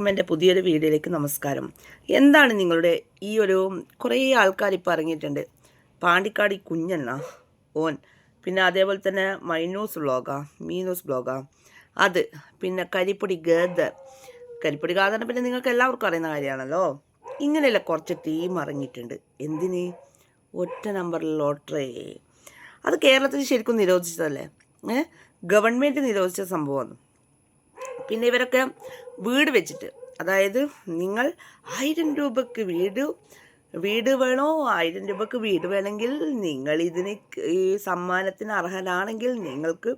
എല്ലാവർക്കും എന്റെ പുതിയൊരു വീഡിയോയിലേക്ക് നമസ്കാരം. എന്താണ് നിങ്ങളുടെ ഈ ഒരു കുറേ ആൾക്കാർ ഇപ്പോൾ ഇറങ്ങിയിട്ടുണ്ട്. പാണ്ടിക്കാടി കുഞ്ഞണ്ണ ഓൻ പിന്നെ അതേപോലെ തന്നെ മൈനൂസ് ബ്ലോഗ മീനൂസ് ബ്ലോഗ അത് പിന്നെ കരിപ്പൊടി ഗദർ. കരിപ്പൊടി ഗാദറിനെ പിന്നെ നിങ്ങൾക്ക് എല്ലാവർക്കും അറിയുന്ന കാര്യമാണല്ലോ. ഇങ്ങനെയല്ല കുറച്ച് ടീം ഇറങ്ങിയിട്ടുണ്ട്. എന്തിന്? ഒറ്റ നമ്പറിൽ ലോട്ടറി അത് കേരളത്തിൽ ശരിക്കും നിരോധിച്ചതല്ലേ? ഏഹ് ഗവൺമെന്റ് നിരോധിച്ച സംഭവമാണ്. പിന്നെ ഇവരൊക്കെ വീട് വെച്ചിട്ട് അതായത് നിങ്ങൾ ആയിരം രൂപക്ക് വീട് വീട് വേണോ? ആയിരം രൂപക്ക് വീട് വേണമെങ്കിൽ നിങ്ങൾ ഇതിന് ഈ സമ്മാനത്തിന് അർഹരാണെങ്കിൽ നിങ്ങൾക്ക്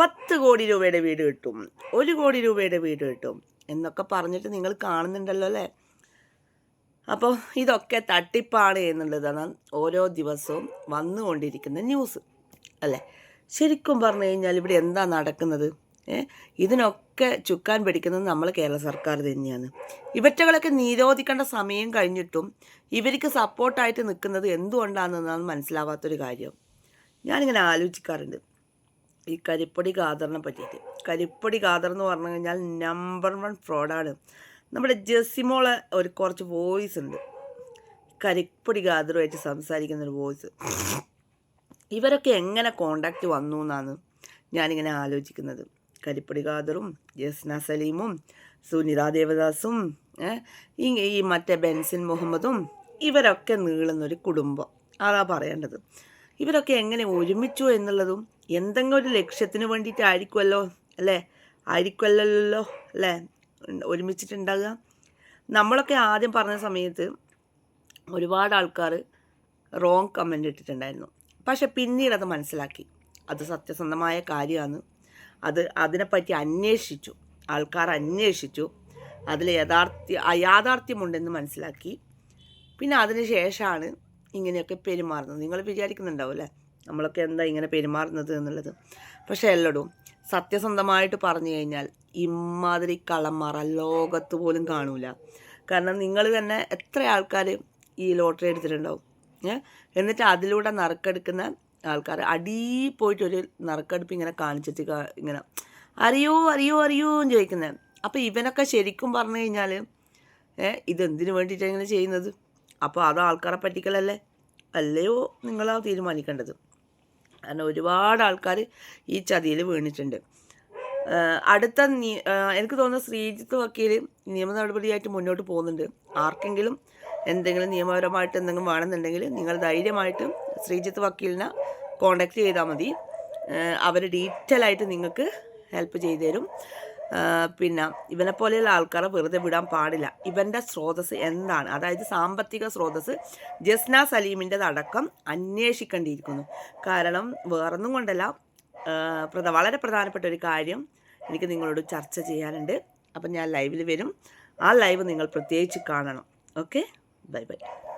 പത്ത് കോടി രൂപയുടെ വീട് കിട്ടും. ഒരു കോടി രൂപയുടെ വീട് കിട്ടും എന്നൊക്കെ പറഞ്ഞിട്ട് നിങ്ങൾ കാണുന്നുണ്ടല്ലോ അല്ലേ? അപ്പോൾ ഇതൊക്കെ തട്ടിപ്പാണ് എന്നുള്ളതാണ് ഓരോ ദിവസവും വന്നുകൊണ്ടിരിക്കുന്ന ന്യൂസ് അല്ലേ? ശരിക്കും പറഞ്ഞു കഴിഞ്ഞാൽ ഇവിടെ എന്താ നടക്കുന്നത്? ഇതിനൊക്കെ ചുക്കാൻ പിടിക്കുന്നത് നമ്മൾ കേരള സർക്കാർ തന്നെയാണ്. ഇവറ്റകളൊക്കെ നിരോധിക്കേണ്ട സമയം കഴിഞ്ഞിട്ടും ഇവർക്ക് സപ്പോർട്ടായിട്ട് നിൽക്കുന്നത് എന്തുകൊണ്ടാണെന്നാണ് മനസ്സിലാവാത്തൊരു കാര്യം. ഞാനിങ്ങനെ ആലോചിക്കാറുണ്ട്. ഈ കരിപ്പൊടി ഖാദറിനെ പറ്റിയിട്ട്. കരിപ്പൊടി ഖാദർ എന്ന് പറഞ്ഞു കഴിഞ്ഞാൽ നമ്പർ വൺ ഫ്രോഡാണ് നമ്മുടെ ജെസിമോളെ ഒരു കുറച്ച് വോയിസ് ഉണ്ട്. കരിപ്പൊടി ഖാദറുമായിട്ട് സംസാരിക്കുന്ന ഒരു വോയിസ് ഇവരൊക്കെ എങ്ങനെ കോണ്ടാക്റ്റ് വന്നു എന്നാണ് ഞാനിങ്ങനെ ആലോചിക്കുന്നത്. കരിപ്പൊടി ഖാദറും ജസ്ന സലീമും സുനിത ദേവദാസും ഇങ്ങനെ ഈ മറ്റേ ബെൻസിൻ മുഹമ്മദും ഇവരൊക്കെ നീളുന്നൊരു കുടുംബം. അതാ പറയേണ്ടത്. ഇവരൊക്കെ എങ്ങനെ ഒരുമിച്ചു എന്നുള്ളതും എന്തെങ്കിലും ഒരു ലക്ഷ്യത്തിന് വേണ്ടിയിട്ടായിരിക്കുമല്ലോ അല്ലേ? ആയിരിക്കുമല്ലോ അല്ലേ? ഒരുമിച്ചിട്ടുണ്ടാകുക നമ്മളൊക്കെ ആദ്യം പറഞ്ഞ സമയത്ത് ഒരുപാട് ആൾക്കാർ റോങ് കമന്റ് ഇട്ടിട്ടുണ്ടായിരുന്നു. പക്ഷെ പിന്നീട് അത് മനസ്സിലാക്കി. അത് സത്യസന്ധമായ കാര്യമാണ്. അത് അതിനെപ്പറ്റി അന്വേഷിച്ചു. ആൾക്കാർ അന്വേഷിച്ചു. അതിൽ യഥാർത്ഥ അയാഥാർത്ഥ്യമുണ്ടെന്ന് മനസ്സിലാക്കി. പിന്നെ അതിന് ശേഷമാണ് ഇങ്ങനെയൊക്കെ പെരുമാറുന്നത്. നിങ്ങൾ വിചാരിക്കുന്നുണ്ടാവും നമ്മളൊക്കെ എന്താ ഇങ്ങനെ പെരുമാറുന്നത് എന്നുള്ളത്. പക്ഷേ എല്ലടും സത്യസന്ധമായിട്ട് പറഞ്ഞു കഴിഞ്ഞാൽ ഇമാതിരി കള്ളന്മാർ ലോകത്ത് പോലും കാണൂല. കാരണം നിങ്ങൾ തന്നെ എത്ര ആൾക്കാർ ഈ ലോട്ടറി എടുത്തിട്ടുണ്ടാവും? എന്നിട്ട് അതിലൂടെ നറുക്കെടുക്കുന്ന ആൾക്കാർ അടീ പോയിട്ടൊരു നറുക്കെടുപ്പ് ഇങ്ങനെ കാണിച്ചിട്ട് ഇങ്ങനെ അറിയോ അറിയോ അറിയോ എന്ന് ചോദിക്കുന്നത് അപ്പോൾ ഇവനൊക്കെ ശരിക്കും പറഞ്ഞു കഴിഞ്ഞാൽ ഇതെന്തിനു വേണ്ടിയിട്ടാണ് ഇങ്ങനെ ചെയ്യുന്നത്? അപ്പോൾ അത് ആൾക്കാരെ പറ്റിക്കലല്ലേ? അല്ലയോ നിങ്ങളാ തീരുമാനിക്കേണ്ടത്? കാരണം ഒരുപാട് ആൾക്കാർ ഈ ചതിയിൽ വീണിട്ടുണ്ട്. അടുത്ത നീ എനിക്ക് തോന്നുന്നു ശ്രീജിത്ത് വക്കീൽ നിയമ നടപടിയായിട്ട് മുന്നോട്ട് പോകുന്നുണ്ട്. ആർക്കെങ്കിലും എന്തെങ്കിലും നിയമപരമായിട്ട് എന്തെങ്കിലും വേണമെന്നുണ്ടെങ്കിൽ നിങ്ങൾ ധൈര്യമായിട്ട് ശ്രീജിത്ത് വക്കീലിനെ കോണ്ടാക്ട് ചെയ്താൽ മതി. അവർ ഡീറ്റെയിൽ ആയിട്ട് നിങ്ങൾക്ക് ഹെൽപ്പ് ചെയ്തു തരും. പിന്നെ ഇവനെ പോലെയുള്ള ആൾക്കാരെ വെറുതെ വിടാൻ പാടില്ല. ഇവന്റെ സ്രോതസ് എന്താണ്? അതായത് സാമ്പത്തിക സ്രോതസ് ജസ്ന സലീമിന്റെ അടക്കം അന്വേഷിക്കേണ്ടിയിരിക്കുന്നു. കാരണം വേറൊന്നും കൊണ്ടല്ല. വളരെ പ്രധാനപ്പെട്ട ഒരു കാര്യം എനിക്ക് നിങ്ങളോട് ചർച്ച ചെയ്യാനുണ്ട്. അപ്പം ഞാൻ ലൈവിൽ വരും. ആ ലൈവ് നിങ്ങൾ പ്രത്യേകിച്ച് കാണണം. Okay bye bye